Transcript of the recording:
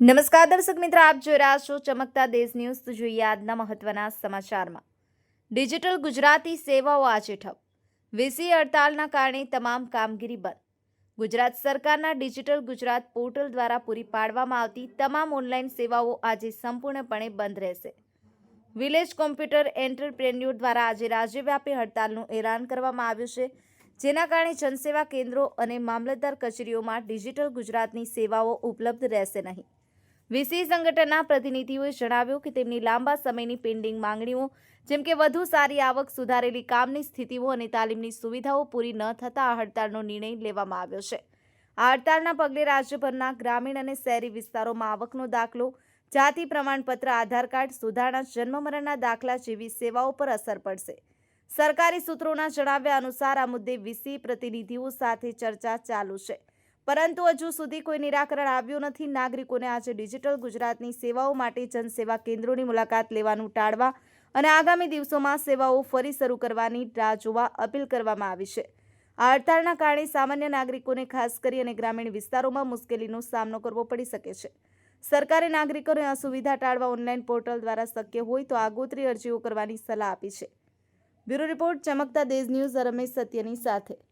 નમસ્કાર દર્શક મિત્રો, આપ જોઈ રહ્યા છો ચમકતા દેશ ન્યૂઝ. તો જોઈએ આજના મહત્વના સમાચારમાં. ડિજિટલ ગુજરાતી સેવાઓ આજે ઠપ. વીસી હડતાલના કારણે તમામ કામગીરી બંધ. ગુજરાત સરકારના ડિજિટલ ગુજરાત પોર્ટલ દ્વારા પૂરી પાડવામાં આવતી તમામ ઓનલાઈન સેવાઓ આજે સંપૂર્ણપણે બંધ રહેશે. વિલેજ કોમ્પ્યુટર એન્ટરપ્રેન્યોર દ્વારા આજે રાજ્યવ્યાપી હડતાલનું એલાન કરવામાં આવ્યું છે, જેના કારણે જનસેવા કેન્દ્રો અને મામલતદાર કચેરીઓમાં ડિજિટલ ગુજરાતની સેવાઓ ઉપલબ્ધ રહેશે નહીં. વીસી સંગઠનના પ્રતિનિધિઓએ જણાવ્યું કે તેમની લાંબા સમયની પેન્ડિંગ માંગણીઓ, જેમ કે વધુ સારી આવક, સુધારેલી કામની સ્થિતિઓ અને તાલીમની સુવિધાઓ પૂરી ન થતાં આ હડતાળનો નિર્ણય લેવામાં આવ્યો છે. આ હડતાળના પગલે રાજ્યભરના ગ્રામીણ અને શહેરી વિસ્તારોમાં આવકનો દાખલો, જાતિ પ્રમાણપત્ર, આધાર કાર્ડ, સુધારણા, જન્મમરણના દાખલા જેવી સેવાઓ પર અસર પડશે. સરકારી સૂત્રોના જણાવ્યા અનુસાર આ મુદ્દે વીસી પ્રતિનિધિઓ સાથે ચર્ચા ચાલુ છે. પરંતુ હજુ સુધી કોઈ નિરાકરણ આવ્યું નથી. નાગરિકોને આજે ડિજિટલ ગુજરાતની સેવાઓ માટે જનસેવા કેન્દ્રોની મુલાકાત લેવાનું ટાળવા અને આગામી દિવસોમાં સેવાઓ ફરી શરૂ કરવાની રાહ જોવા અપીલ કરવામાં આવી છે. આ હડતાળના કારણે સામાન્ય નાગરિકોને ખાસ કરી અને ગ્રામીણ વિસ્તારોમાં મુશ્કેલીનો સામનો કરવો પડી શકે છે. સરકારે નાગરિકોને અસુવિધા ટાળવા ઓનલાઈન પોર્ટલ દ્વારા શક્ય હોય તો આગોતરી અરજીઓ કરવાની સલાહ આપી છે. બ્યુરો રિપોર્ટ, ચમકતા દેશ ન્યૂઝ, રમેશ સત્યની સાથે.